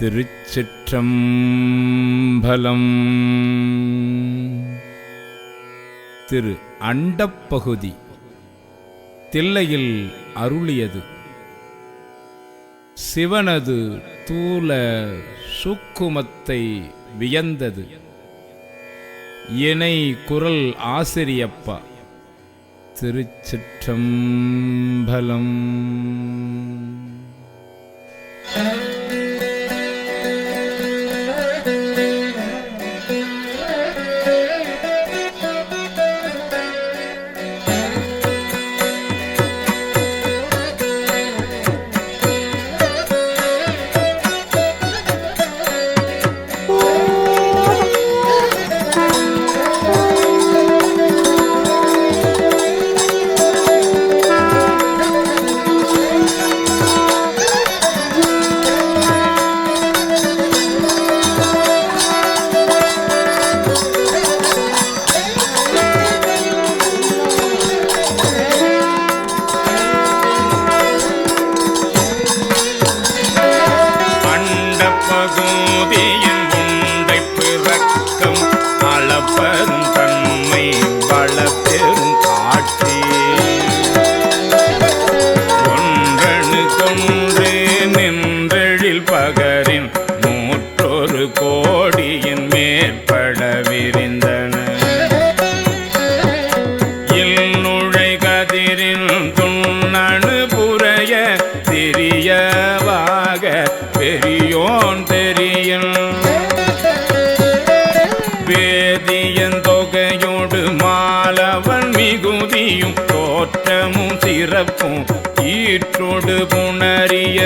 திருச்சிற்றம்பலம். திரு அண்டப்பகுதி தில்லையில் அருளியது. சிவனது தூல சுக்குமத்தை வியந்தது. இணை குரல் ஆசிரியப்பா. திருச்சிற்றம்பலம். அண்டப்பகுதியின் ஈற்றோடு புணரிய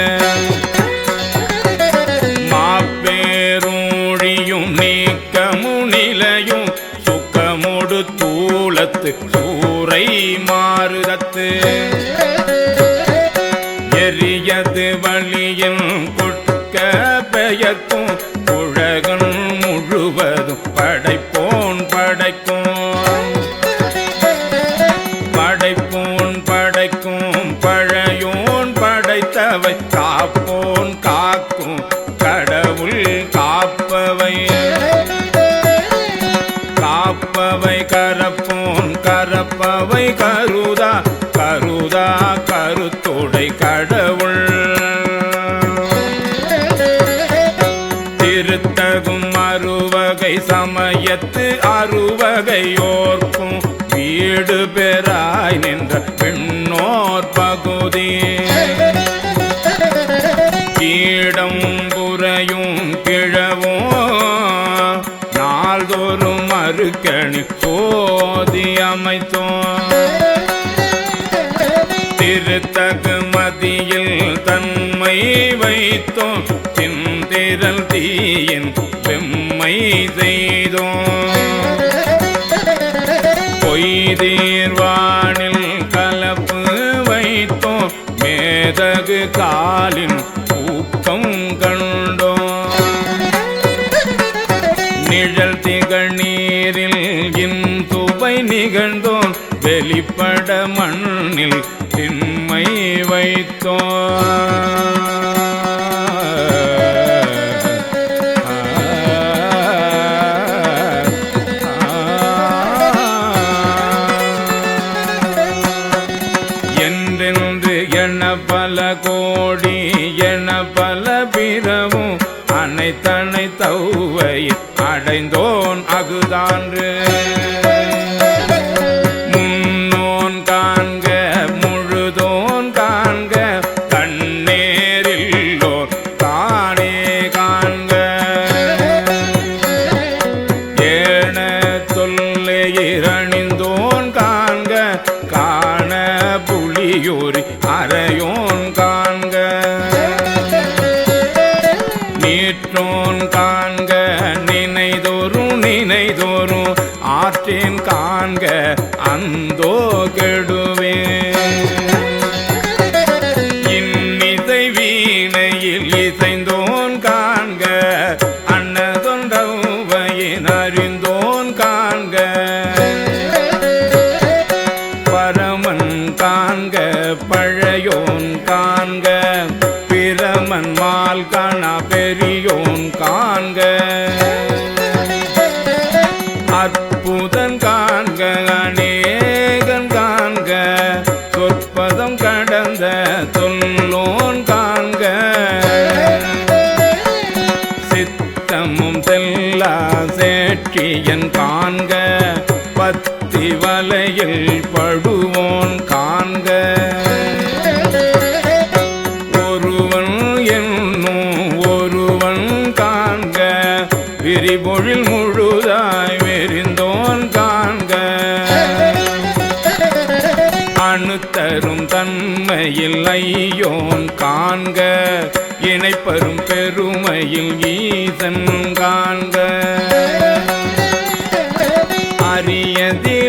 கரப்பவை கருதா கருதா கருத்துடை கடவுள். திருத்தகும் அறுவகை சமயத்து அறுவகையோர்க்கும் வீடு பெறாய் நின்ற பெண்ணோர் பகுதி. கீடம் குறையும் கிழவோ நாள்தோறும் மறுக்கணி போதி அமைத்தோம். திருத்தகு மதியில் தன்மை வைத்தோம். திந்திரல் தீயின் பெம்மை செய்தோம். பொய்தீர்வானில் கலப்பு வைத்தோம். மேதகு காலின் இன்துவை நிகழ்ந்தோன் வெளிப்பட மண்ணில் திண்மை வைத்தோம். என்றென்று என பல கோடி என பல பிறவும் அனைத்தனை தௌவை அடைந்தோன் அகுதான்று. காண்க பத்தி வலையில் படுவோன் காண்க. ஒருவன் என்னும் ஒருவன் காண்க விரிபொழில் முழுதாய் விரிந்தோன் காண்க. அணுத்தரும் தன்மையில் ஐயோன் காண்க இணைப்பரும் பெருமையில் ஈசன் காண்க.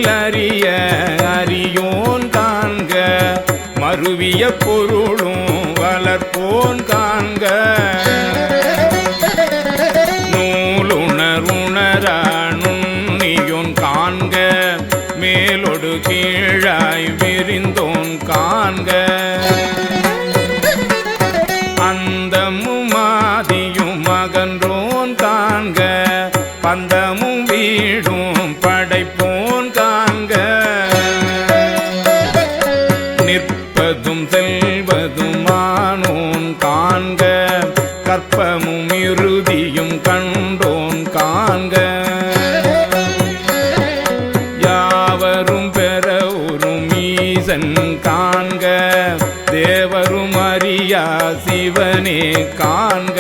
அரியதில் அறிய அறியோன் காண்க மருவிய பொருளும் வளர்ப்போன் காண்க. தேவரும் அறியா சிவனே காண்க.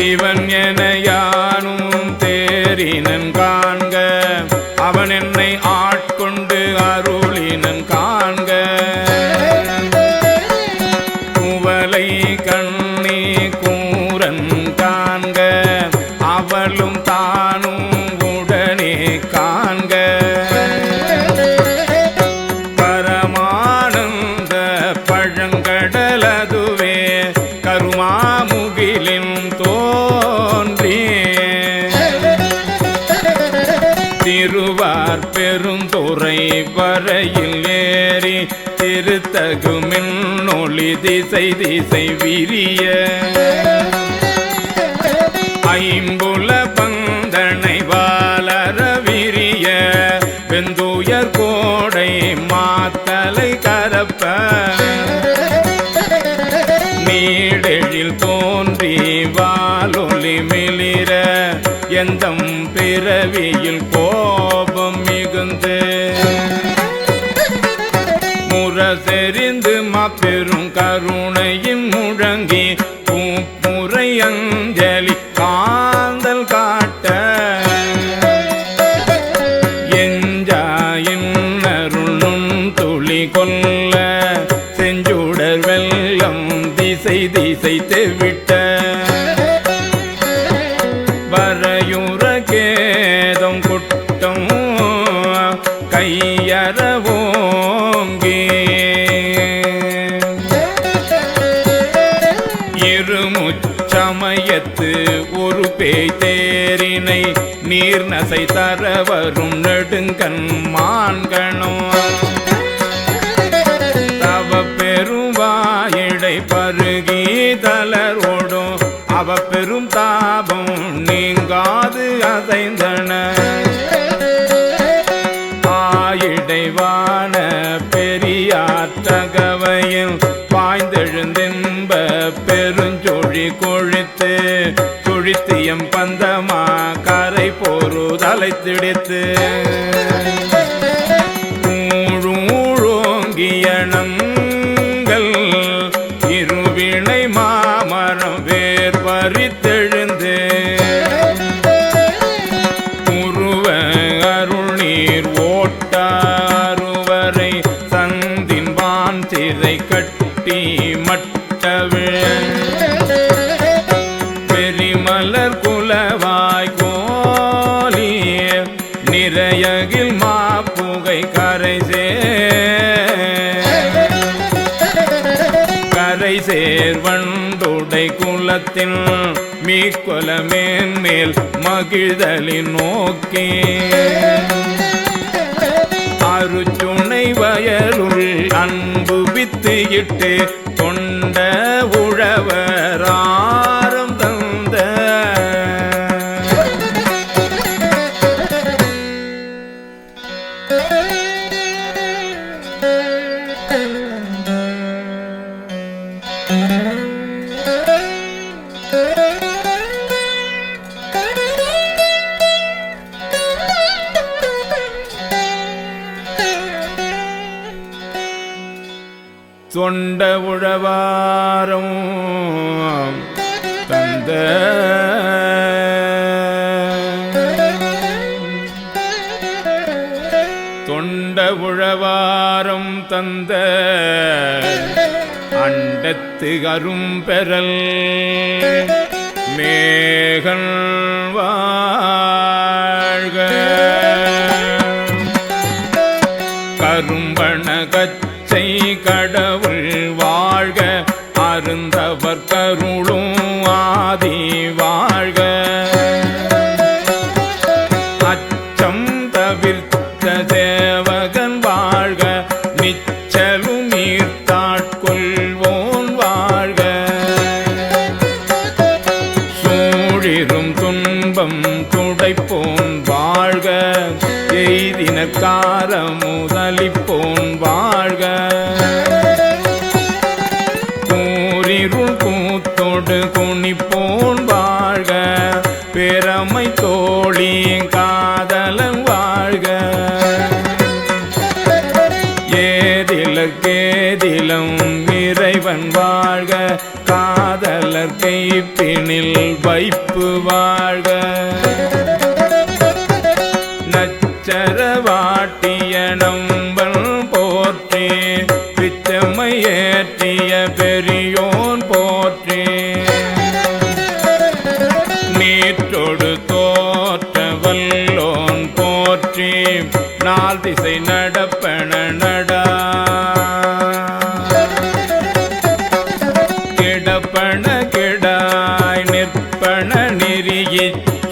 சிவன் என யானும் தேரினன் ஒளி திசை திசை விரிய. ஐம்புல பந்தனை வாலர விரிய. வெந்துயர் கோடை மாத்தலை கரப்ப. நீடெழில் தோன்றி வாலொலி மிளிர. எந்தம் பிறவியில் போ முரசெறிந்து மாபெரும் கருணையின் முழங்கி பூப்புரை அஞ்சலி காந்தல் காட்ட. எஞ்சாயின் அருளும் துளி கொல்ல செஞ்சுடர் வெள்ளம் திசை திசை தெவிட்ட. நீர் நசை தர வரும் நெடுங்கண் மான்கணோ. தவ பெருவாயிடை பருகி தளரோடும் அவ பெரும் தாபம் நீங்காது அசைந்தன. ஆயிடைவான பெரியாற்றகவையில் பாய்ந்தெழுந்தென்ப பெருஞ்சொழி கொழித்து. சுழித்தியம் பந்தமா போரு சேர்வண்டுடை குலத்தின் மீக்கொல மகிழ்தலின் நோக்கே. அருச்சுனை வயலுள் அன்பு வித்து இட்டு தொண்ட உழவர் வைத்து அரும்பெறல் மேகன் வாழ்க. கரும்பண பெருமை தோழி காதலன் வாழ்க. ஏதில கேதிலும் இறைவன் வாழ்க. காதலர் கைப்பினில் வைப்பு வாழ்க.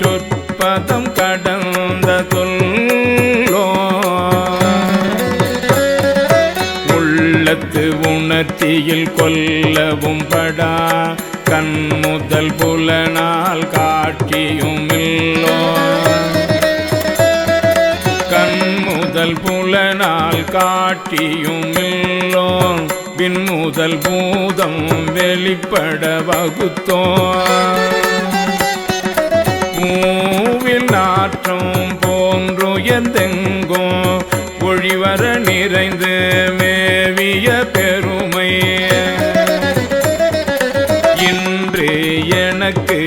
சொற்பதம் கடந்த சொல்லோ உள்ளத்து உணர்த்தியில் கொல்லவும் படா. கண் முதல் புலனால் காட்சியும் இல்லோ. கண் முதல் புலனால் காட்சியும் இல்லோ. பின் முதல் பூதம் வெளிப்பட வகுத்தோம் மாற்றம் நாற்றம் ஒழிவர நிறைந்து மேவிய பெருமை. இன்று எனக்கு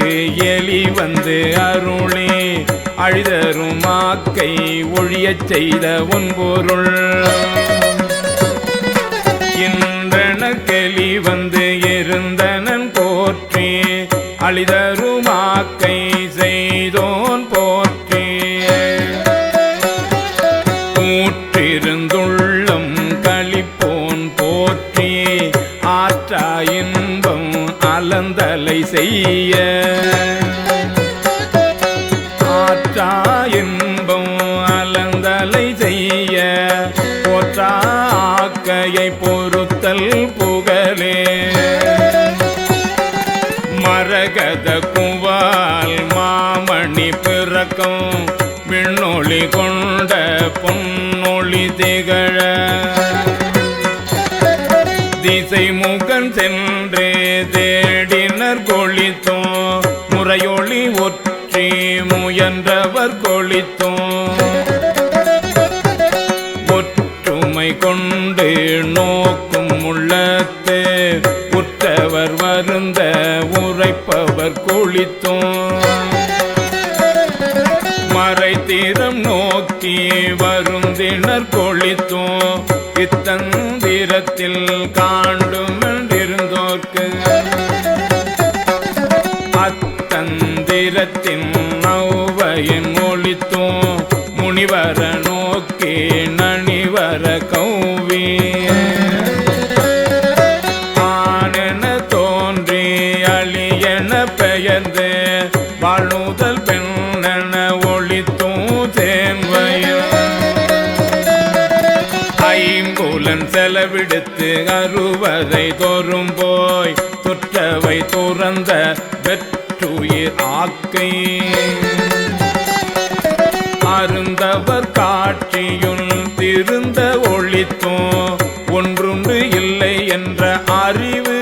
எலி வந்து அருளி அழிதரும் ஆக்கை ஒழியச் செய்த ஒன்பொருள் கெளி வந்து இருந்தனன் போற்றி அழிதரும் செய்ய. ஆற்றா இன்பம் அலந்தலை செய்ய. போற்றா ஆக்கையை பொறுத்தல் புகழே. மரகத குவால் மாமணி பிறக்கும் விண்ணொளி கொண்ட பொன்னொளி திகழ. திசை முகன் சென்று ஒற்றி முயன்றவர் கொளித்தோம் ஒற்றுமை கொண்டு நோக்கும் உள்ளத்து உற்றவர் வருந்த உரைப்பவர் கொளித்தோ மறைத்திறம் நோக்கி வருந்தினர் கொளித்தோம் இத்தந்திரத்தில் காண்டும் என்றிருந்தோர்க்கு செலவிடுத்து அறுவதை தோறும் போய் தொற்றவை துறந்த வெற்றுயிர் ஆக்கை. அருந்தவர் காட்சியுள் திருந்த ஒளித்தோம் ஒன்றுண்டு இல்லை என்ற அறிவு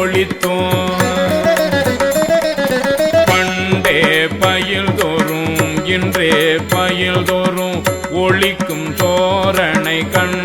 ஒளித்தோம். பண்டே பயில் தோறும் இன்றே பயில் தோறும் ஒளிக்கும் தோரணை கண்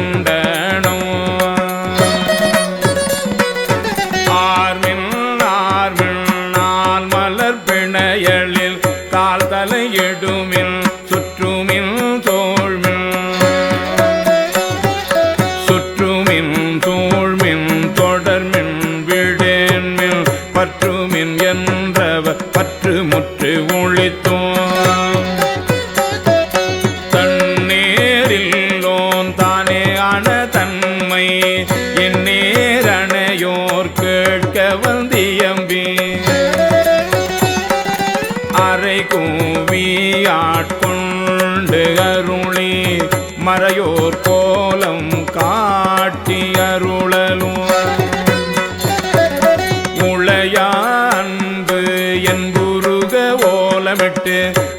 ஓலமிட்டு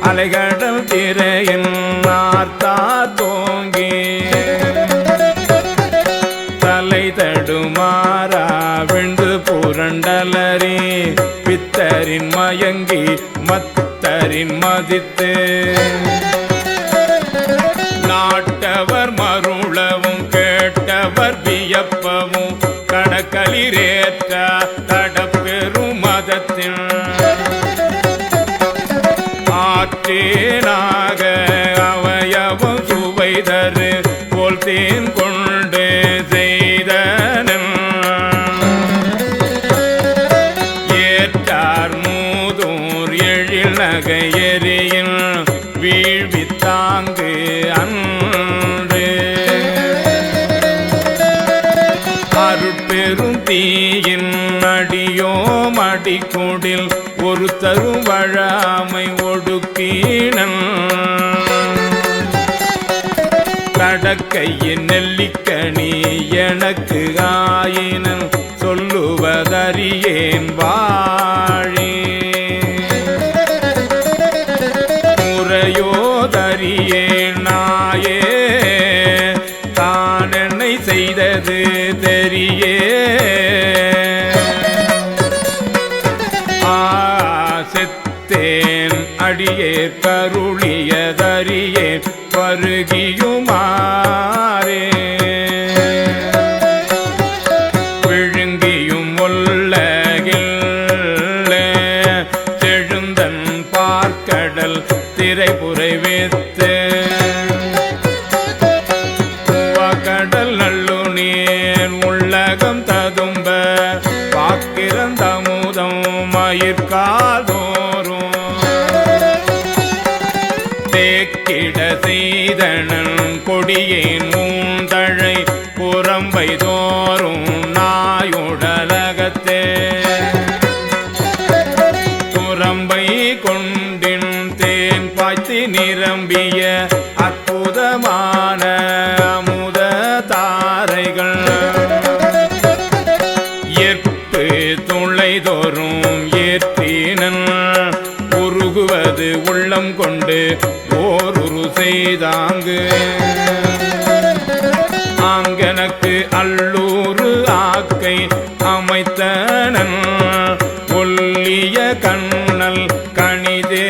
அலைகடல் திரையின் நார்த்தா தோங்கி. தலை தடுமாறா விண்டு புரண்டலறி பித்தரின் மயங்கி மத்தரின் மதித்து. சுவைதரு போல் தேன் கொண்டு செய்தனன். ஏற்றார் மூதூர் எழில் நகை வீழ்வித்தாங்கு அன்று. அருட்பெரும் தீயின் அடியோ மடிக்கூடில் ஒரு தரும் வழாமை ஒடுக்கீனன் நெல்லிக்கணி எனக்கு ஆயினன் சொல்லுவதறியேன் வாழே. முறையோதறியேன் நாயே தான் என்னை செய்தது தெரியே. ஆ செத்தேன் அடியே கருளியதறியேன். பருகியுமாறே கிட செய்தனன் கொடியேன் மூந்தழை புறம்பை தோறும் ஓருரு செய்தாங்கு ஆங்கனக்கு அல்லூரு ஆக்கை அமைத்தனன். ஒல்லிய கண்ணல் கணிதே.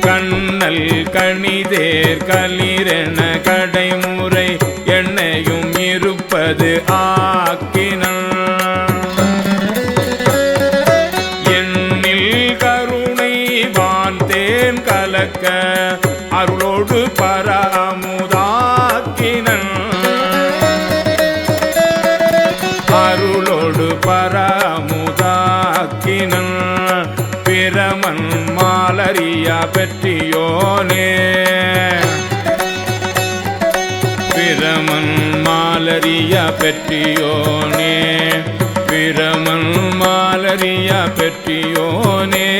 கண்ணல் கணிதேர் களிரென கடைமுறை என்னையும் இருப்பது ஆ ஐயா பெற்றியோனே. பிரமன் மாலரிய பெற்றியோனே. பிரமன் மாலரிய பெற்றியோனே.